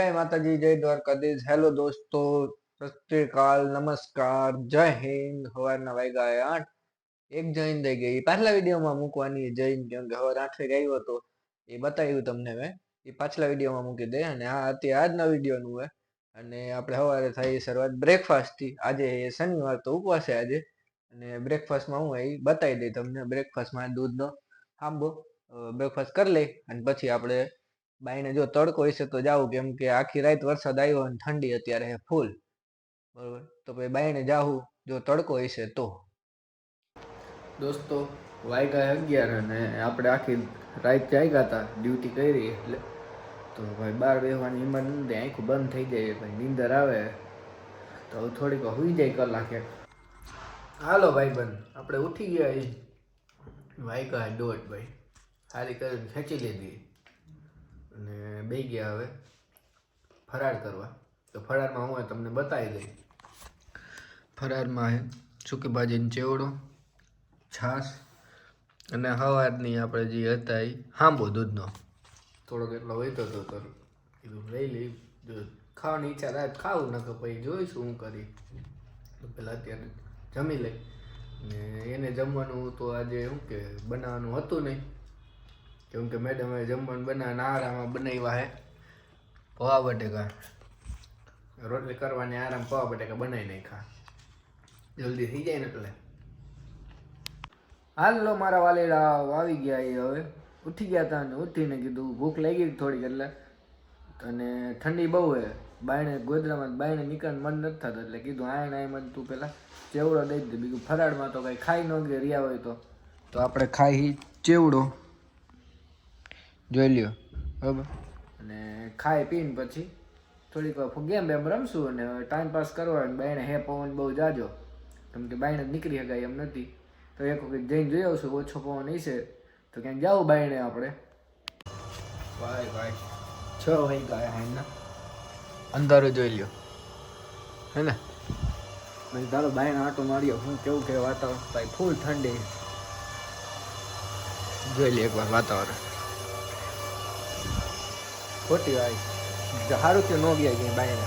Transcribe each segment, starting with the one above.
જય માતાજી, જય દ્વારકાધીશ. હેલો દોસ્તો, સત્યકાલ, નમસ્કાર, જય હિન્દ. સવારના વાગ્યા આઠ. એક જૈન થઈ ગઈ. પાછલા વિડીયોમાં મૂકવાની જૈન કેમ કે સવાર આઠ વાગે હતો. એ બતાવ્યું તમને મેં. એ પાછલા વિડીયોમાં મૂકી દે. અને આ હતી આજના વિડીયોનું હે. અને આપણે સવારે થઈ શરૂઆત બ્રેકફાસ્ટથી આજે આજે શનિવાર તો ઉપવાસ આજે. અને બ્રેકફાસ્ટમાં હું એ બતાવી દઈ તમને. બ્રેકફાસ્ટમાં દૂધનો આંબો બ્રેકફાસ્ટ કરી લઈ. અને પછી આપણે બાઈને જો તડકો હશે તો જાવું કેમ કે આખી રાત વરસાદ આવ્યો અને ઠંડી અત્યારે ફૂલ બરોબર? તો પછી બાઈને જાવું જો તડકો હશે તો. દોસ્તો વાગ્યા અગિયાર અને આપણે આખી રાત જાગ્યા હતા ડ્યુટી કરી એટલે. તો ભાઈ બાર બેસવાની હિંમત નથી આંખું બંધ થઈ જાય ભાઈ નીંદર આવે. તો હવે થોડીક હોઈ જાય કલાક. હાલો ભાઈ બંધ આપણે ઉઠી ગયા એ વાગ્યા દોઢ ભાઈ સારી કરીને ખેંચી લીધી. અને બે ગયા હવે ફરાળ કરવા. તો ફરાળમાં હું તમને બતાવી દઈ ફરાળમાં હે સૂકી ભાજીનો ચેવડો, છાશ અને હવારની આપણે જે હતા એ હાંબો દૂધનો. થોડોક એટલો વહેતો હતો તો કીધું, લઈ લઈ ખાવાની ઈચ્છા થાય ખાવું ન કે પછી જોઈશું હું કરી. પહેલાં અત્યારે જમી લઈ. ને એને જમવાનું તો આજે શું કે, બનાવવાનું હતું નહીં. કેમ કે મેડમે જમવાનું બનાવે આરામમાં બનાવ્યા હે. પવા બટેકા. રોટલી કરવાની આરામ પવા બટેકા બનાવી નાખ્યા. જલ્દી થઈ જાય ને એટલે. હાલો મારા વાલેડા આવી ગયા એ હવે. ઉઠી ગયા હતા અને ઉઠીને કીધું, ભૂખ લાગી થોડીક એટલે. અને ઠંડી બહુ હે. બાયણે ગોદરામાં બાયણે નીકળ મન નથી થતું એટલે કીધું, આય મન તું પેલા ચેવડો દઈ દે. બીજું ફરાળમાં તો કઈ ખાઈ ન ગયા રહ્યા હોય તો. તો આપણે ખાઈ ચેવડો. જોઈ લ્યો. બરાબર. અને ખાઈ પીને પછી થોડીક વાર ગેમ બેમ રમશું અને ટાઈમ પાસ કરવા અને બાયણે હે પવન બહુ જાજો. કેમ કે બાયણે નીકળી શકાય એમ નથી. તો એક વખત જઈને જોઈ આવશું ઓછો પવન હશે તો ક્યાંક જાવ બાયણે આપણે. ભાઈ ભાઈ. છ વાગી ગયા હે ને અંધારો જોઈ લ્યો. હે ને? પછી તારો બાયણે આટો માર્યો. હું કેવું કે વાતાવરણ? ભાઈ ફૂલ ઠંડી. જોઈ લે એકવાર વાતાવરણ. ખોટી હોય. સારું કે નો ગયા ક્યાંય બાયને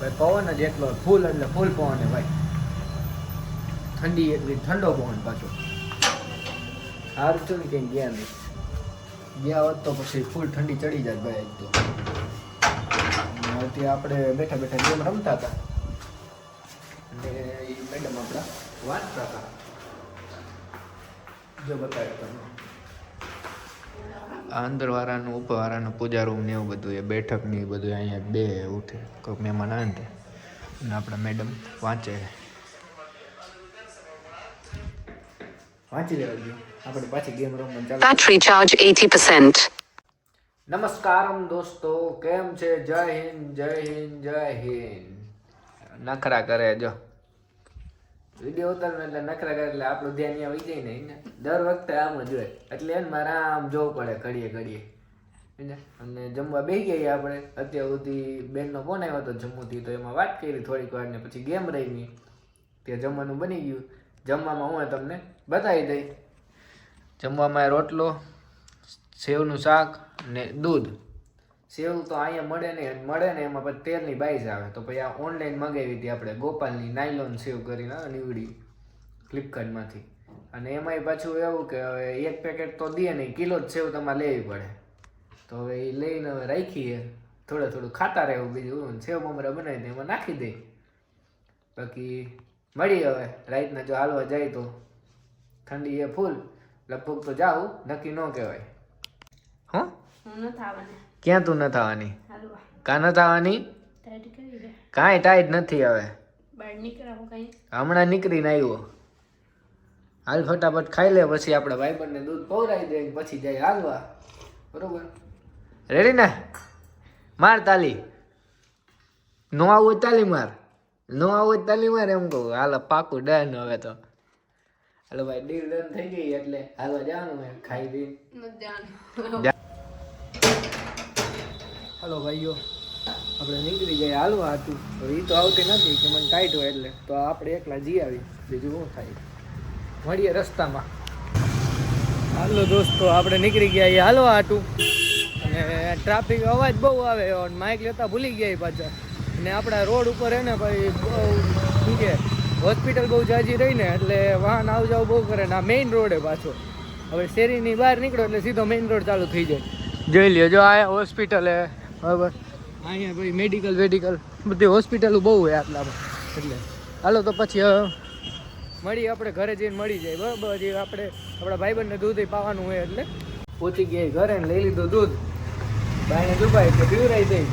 ભાઈ, પવન જ એટલો ફૂલ એટલે ફૂલ પવન ભાઈ. ઠંડી એટલી, ઠંડો પવન પાછો. સારું ને ક્યાંય ગયા નહીં. ગયા હોત તો પછી ફૂલ ઠંડી ચડી જાય ભાઈ તો. અને આપણે બેઠા બેઠા ગેમ રમતા હતા. અને એ મેડમ આપણા વાંચતા હતા. જો બતાવ્યો તમે આ અંદર વાળાનું પૂજા રૂમ ને એવું બધું એ બેઠક ને એ બધું અહીંયા બે ઉઠે. કોઈક મહેમાન આવે ને અને આપણા મેડમ વાંચે. વાંચી લેવા દો આપણે પાછી ગેમ રમવાનું ચાલુ Battery charge 80%. નમસ્કારમ દોસ્તો કેમ છે? જય હિન્દ જય હિન્દ જય હિન્દ. નખરા કરે જો. વીડિયો ઉતારનો એટલે નખરા કરે એટલે આપણું ધ્યાન અહીંયા વહી જાય ને દર વખતે આમ જ હોય. એટલે એને મારે આમ જોવું પડે ઘડીએ ઘડીએ? અને જમવા બેસી ગયા આપણે. અત્યાર સુધી બેનનો ફોન આવ્યો હતો જમ્મુથી તો એમાં વાત કરી થોડીક વાર ને પછી ગેમ રમી. ત્યાં જમવાનું બની ગયું. જમવામાં હું તમને બતાવી દઈ જમવામાં રોટલો, સેવનું શાક ને દૂધ. સેવ તો અહીંયા મળે ને મળે ને એમાં પછી તેલની બાઈઝ આવે. તો પછી આ ઓનલાઈન મંગાવી હતી આપણે ગોપાલની નાયલોન સેવ કરીને નીવડી ફ્લિપકાર્ટમાંથી. અને એમાંય પાછું એવું કે હવે એક પેકેટ તો દે નહીં, કિલો જ સેવ તમારે લેવી પડે. તો હવે એ લઈને હવે રાખીએ. થોડું થોડું ખાતા રહેવું બીજું. સેવ મમરા બનાવીને એમાં નાખી દે. બાકી મળી હવે, રાતના જો હાલવા જાય તો. ઠંડી એ ફૂલ, લગભગ તો જાઉં, નક્કી ન કહેવાય. હં? હું નથી થવાને. ક્યાં તું નથી થવાની? હાલવા કા ન થવાની? ટાઈટ કાંઈ ટાઈટ નથી હવે. હમણાં નીકળીને આવ્યો. હાલ ફટાફટ ખાઈ લે પછી આપણે ભાઈબંધને દૂધ પૌરાઈ દે પછી જાય હાલવા બરોબર? રેડી ને? માર તાલી. નો આવું તાલી માર. નો આવું તાલી માર એમ કહું. હાલ પાકું ડન હવે તો. હાલો ભાઈ ડીલ ડન થઈ ગઈ એટલે હાલવા જવાનું ખાઈ પી. હાલો ભાઈઓ, આપણે નીકળી ગયા. હાલવા હતું હવે એ તો આવતી નથી, કે મને કાઢ્યો એટલે. તો આપણે એકલા જી આવી બીજું શું થાય? મળીએ રસ્તામાં. હાલો દોસ્તો, આપણે નીકળી ગયા એ હાલવા હતું અને ટ્રાફિક અવાજ બહુ આવે માઇક લેતા ભૂલી ગયા પાછા. ને આપણા રોડ ઉપર એને ભાઈ બહુ, શું કે, હોસ્પિટલ બહુ જાજી રહી ને, એટલે વાહન આવ જાવ બહુ કરે ને આ મેઇન રોડે પાછો. હવે શેરીની બહાર નીકળો એટલે સીધો મેઇન રોડ ચાલુ થઈ જાય. જોઈ લ્યો, જો આ હોસ્પિટલ હે. બરાબર? અહીંયા ભાઈ મેડિકલ વેડિકલ બધી હોસ્પિટલો બહુ હોય આટલામાં. એટલે હાલો તો પછી મળી આપણે, ઘરે જઈને મળી જાય. બરાબર હજી આપણે, આપણા ભાઈબંધને દૂધ પાવાનું હોય એટલે. પહોંચી ગયા ઘરે ને લઈ લીધું દૂધ. બાઈને દુભાઈ તો પીવરાઈ દઈ.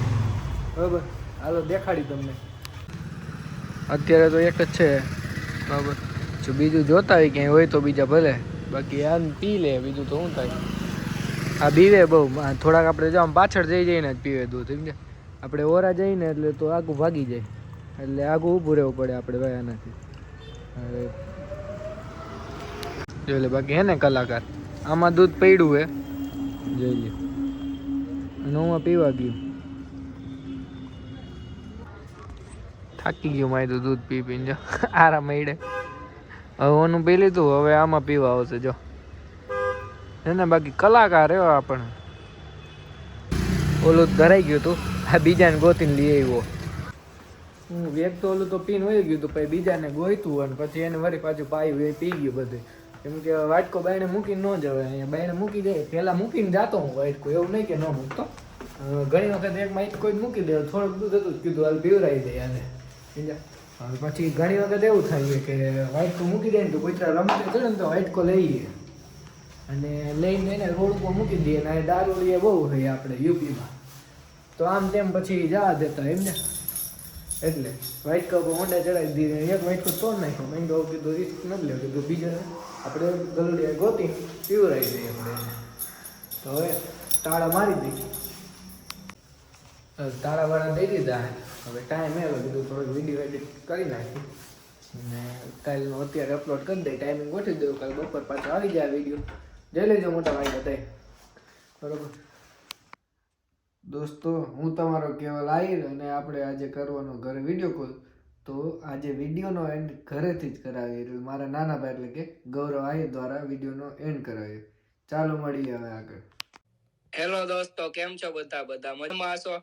બરાબર? હાલો, દેખાડી તમને. અત્યારે તો એક જ છે. બરાબર? જો બીજું જોતા હોય ક્યાંય હોય તો બીજા ભલે. બાકી આમ પી લે, બીજું તો શું થાય? આ પીવે બહુ થોડાક આપણે જો આમ પાછળ જઈ જઈને જ પીવે દૂધ સમજે આપણે ઓરા જઈને એટલે તો આગું ભાગી જાય. એટલે આગું ઊભું રહેવું પડે આપણે ભાઈ આનાથી. જોઈ લે, બાકી હે ને કલાકાર? આમાં દૂધ પડ્યું હે. જોઈ લે. અને હું પીવા ગયું. થાકી ગયું મારી તો દૂધ પી પીને જો. આરામ મળે હવે ઓનું પી લીધું, હવે આમાં પીવા આવશે, જો. હે ને બાકી કલાકાર એવો આપણે ઓલું ધરાઈ ગયું તું. આ બીજાને ગોતીને લઈ આવ્યો. હું વેગ તો ઓલું તો પીન હોય ગયું હતું પછી બીજાને ગોઈતું અને પછી એને વળી પાછું પાયું એ પી ગયું બધું. કેમ કે વાટકો બાયણે મૂકીને ન જવાય. અહીંયા બાયણે મૂકી દે, પહેલાં મૂકીને જાતો હું વાટકો. એવું નહીં કે ન મૂકતો. ઘણી વખત એક વાટકો કોઈ મૂકી દે, થોડુંક દૂધ હતું કીધું, હાલ પીવરાઈ દે આને પછી ઘણી વખત એવું થાય કે વાઇટકો મૂકી દે ને તો કોઈ રમતે ચડે ને તો વાઇટકો લઈએ. અને લઈને એને રોડ ઉપર મૂકી દઈએ અને દારૂ એ બહુ હોય આપણે યુપીમાં. તો આમ તેમ પછી જવા દેતા એમ ને. એટલે વાઈટ કપ ઊંડા ચડાવી દીધી એક કપ તોડ નાખ્યો. મેં કહું કીધું રિસ્ક નથી લેવું. કીધું, બીજા આપણે ગલુડિયા ગોતી પીવરાવી દઈએ આપણે. તો હવે તાળા મારી દઈએ તાળા તાળાવાળા દઈ દીધા. હવે ટાઈમ એવો કીધું થોડોક વીડિયો એડિટ કરી નાખી. અને કાલનો અત્યારે અપલોડ કરી દઈ ટાઈમિંગ ગોઠવી દઉં. કાલ બપોર પાછો આવી જાય વીડિયો જોઈ લેજો મોટા ભાઈ બધાય બરોબર? દોસ્તો, હું તમારો કેવલ આહિર અને આપણે આજે કરવાનો ઘરે વીડિયો કોલ તો આજે વિડીયોનો એન્ડ ઘરેથી જ કરાવીએ એટલે મારા નાના ભાઈ એટલે કે ગૌરવ આહિર દ્વારા વિડીયોનો એન્ડ કરાવીએ ચાલો મળીએ હવે આગળ. હેલો દોસ્તો, કેમ છો બધા? બધા મજામાં હશો?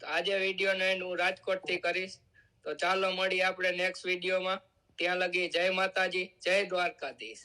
આજે વિડીયોનો એન્ડ હું રાજકોટથી કરીશ. તો ચાલો મળીએ આપણે નેક્સ્ટ વિડીયોમાં ત્યાં લગી જય માતાજી, જય દ્વારકાધીશ.